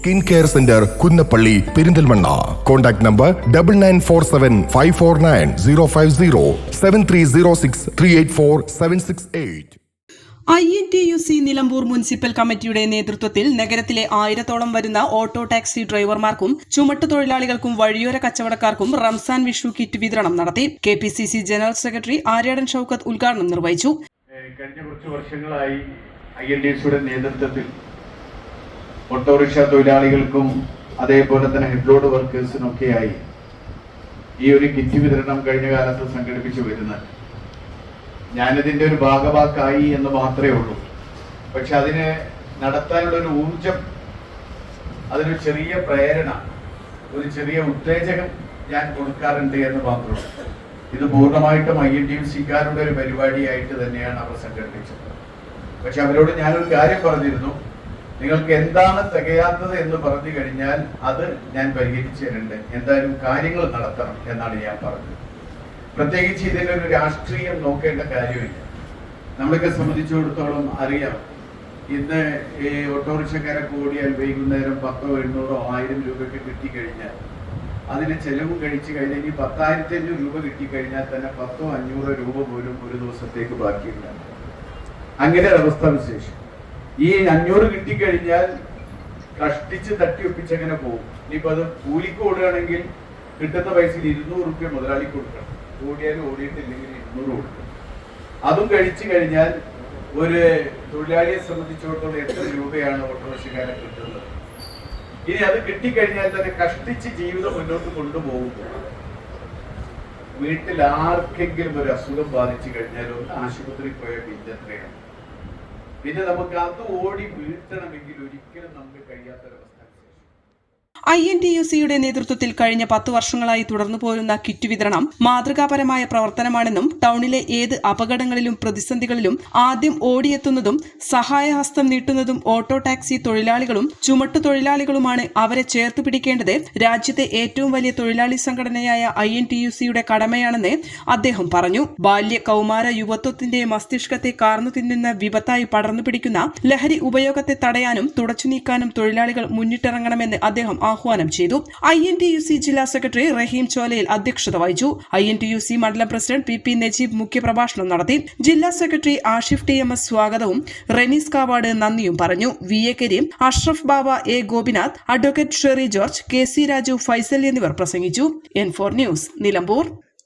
Skin care centre Kunnappally Perinthalmanna. Contact number double nine four seven five four nine zero five zero seven three zero six three eight four seven six eight I N T U C Nilambur municipal കമ്മിറ്റിയുടെ നേതൃത്വത്തിൽ നഗരത്തിലെ ആയിരത്തോളം വരുന്ന auto taxi ഡ്രൈവർമാർക്കും ചുമട്ടുതൊഴിലാളികൾക്കും വഴിയോര കച്ചവടക്കാർക്കും Ramzan Vishu kit വിതരണം നടത്തി. K P C C general secretary Aryadan Shoukath ഉദ്ഘാടനം നിർവഹിച്ചു. കഴിഞ്ഞ കുറച്ച് വർഷങ്ങളായി ഐ എൻ ഡി സിയുടെ നേതൃത്വത്തിൽ ഓട്ടോറിക്ഷ തൊഴിലാളികൾക്കും അതേപോലെ തന്നെ ഹെഡ്ലോഡ് വർക്കേഴ്സിനൊക്കെയായി ഈ ഒരു കിറ്റ് വിതരണം കഴിഞ്ഞ കാലത്ത് സംഘടിപ്പിച്ചു വരുന്നത്. ഞാനിതിന്റെ ഒരു ഭാഗവാക്കായി എന്ന് മാത്രമേ ഉള്ളൂ. പക്ഷെ അതിന് നടത്താനുള്ള ഒരു ഊർജം അതിനൊരു ചെറിയ പ്രേരണ ഒരു ചെറിയ ഉത്തേജകം ഞാൻ കൊടുക്കാറുണ്ട് എന്ന് മാത്രമേ ഇത് പൂർണമായിട്ടും ഐ എൻ ടി സിക്കാരുടെ ഒരു പരിപാടിയായിട്ട് തന്നെയാണ് അവർ സംഘടിപ്പിച്ചത്. പക്ഷെ അവരോട് ഞാനൊരു കാര്യം പറഞ്ഞിരുന്നു. നിങ്ങൾക്ക് എന്താണ് തികയാത്തത് എന്ന് പറഞ്ഞു കഴിഞ്ഞാൽ അത് ഞാൻ പരിഹരിച്ചു തരുന്നുണ്ട് എന്തായാലും കാര്യങ്ങൾ നടത്തണം എന്നാണ് ഞാൻ പറഞ്ഞത്. പ്രത്യേകിച്ച് ഒരു രാഷ്ട്രീയം നോക്കേണ്ട കാര്യമില്ല. നമ്മളൊക്കെ സംബന്ധിച്ചിടത്തോളം അറിയാം. ഇന്ന് ഈ ഓട്ടോറിക്ഷക്കാരെ കൂടിയാൽ വൈകുന്നേരം പത്തോ എണ്ണൂറോ ആയിരം രൂപയ്ക്ക് കിട്ടിക്കഴിഞ്ഞാൽ അതിന് ചെലവും കഴിച്ചു കഴിഞ്ഞാൽ ഇനി പത്തായിരത്തി അഞ്ഞൂറ് രൂപ കിട്ടിക്കഴിഞ്ഞാൽ തന്നെ പത്തോ അഞ്ഞൂറോ രൂപ പോലും ഒരു ദിവസത്തേക്ക് ബാക്കിയില്ല അങ്ങനെ ഒരവസ്ഥ വിശേഷം. ഈ അഞ്ഞൂറ് കിട്ടിക്കഴിഞ്ഞാൽ കഷ്ടിച്ച് തട്ടി ഒപ്പിച്ചങ്ങനെ പോകും. ഇനിയിപ്പോ അത് കൂലിക്ക് ഓടുകയാണെങ്കിൽ കിട്ടുന്ന പൈസയിൽ ഇരുന്നൂറ് റുപ്യ മുതലാളി കൊടുക്കണം. ഓടിയാലും ഓടിയിട്ടില്ലെങ്കിൽ ഇരുന്നൂറ് കൊടുക്കണം. അതും കഴിച്ചു കഴിഞ്ഞാൽ ഒരു തൊഴിലാളിയെ സംബന്ധിച്ചിടത്തോളം എത്ര രൂപയാണ് ഓട്ടോറിക്ഷക്കാരെ കിട്ടുന്നത്? ഇനി അത് കിട്ടിക്കഴിഞ്ഞാൽ തന്നെ കഷ്ടിച്ച് ജീവിതം മുന്നോട്ട് കൊണ്ടുപോകുമ്പോൾ വീട്ടിൽ ആർക്കെങ്കിലും ഒരു അസുഖം ബാധിച്ചു കഴിഞ്ഞാൽ ഒന്ന് ആശുപത്രിയിൽ പോയ ബില്ല് പിന്നെ നമുക്ക് അത് ഓടി വീഴ്ത്തണമെങ്കിൽ ഒരിക്കലും നമുക്ക് കഴിയാത്തൊരവസ്ഥ ഐ എൻ ടി യു സിയുടെ നേതൃത്വത്തിൽ കഴിഞ്ഞ പത്ത് വർഷങ്ങളായി തുടർന്നു പോരുന്ന കിറ്റ് വിതരണം മാതൃകാപരമായ പ്രവർത്തനമാണെന്നും ടൌണിലെ ഏത് അപകടങ്ങളിലും പ്രതിസന്ധികളിലും ആദ്യം ഓടിയെത്തുന്നതും സഹായഹസ്തം നീട്ടുന്നതും ഓട്ടോ ടാക്സി തൊഴിലാളികളും ചുമട്ടു തൊഴിലാളികളുമാണ് അവരെ ചേർത്ത് പിടിക്കേണ്ടത്. രാജ്യത്തെ ഏറ്റവും വലിയ തൊഴിലാളി സംഘടനയായ ഐ എൻ ടി യു സിയുടെ കടമയാണെന്ന് അദ്ദേഹം പറഞ്ഞു. ബാല്യ കൗമാര യുവത്വത്തിന്റെ മസ്തിഷ്കത്തെ കാർന്നു തിന്നുന്ന വിപത്തായി പടർന്നു പിടിക്കുന്ന ലഹരി ഉപയോഗത്തെ തടയാനും തുടച്ചു നീക്കാനും തൊഴിലാളികൾ മുന്നിട്ടിറങ്ങണമെന്ന് അദ്ദേഹം ആഹ്വാനം ചെയ്തു. I N T U C ജില്ലാ സെക്രട്ടറി റഹീം ചോലയിൽ അധ്യക്ഷത വഹിച്ചു. I N T U C മണ്ഡലം പ്രസിഡന്റ് പി പി നജീബ് മുഖ്യപ്രഭാഷണം നടത്തി. ജില്ലാ secretary Ashif T M S സ്വാഗതവും റെനീസ് കാവാട് നന്ദിയും പറഞ്ഞു. V A Kareem Ashraf Baba A Gopinath advocate Sherry George K C Raju Faisal എന്നിവർ പ്രസംഗിച്ചു. N four news Nilambur.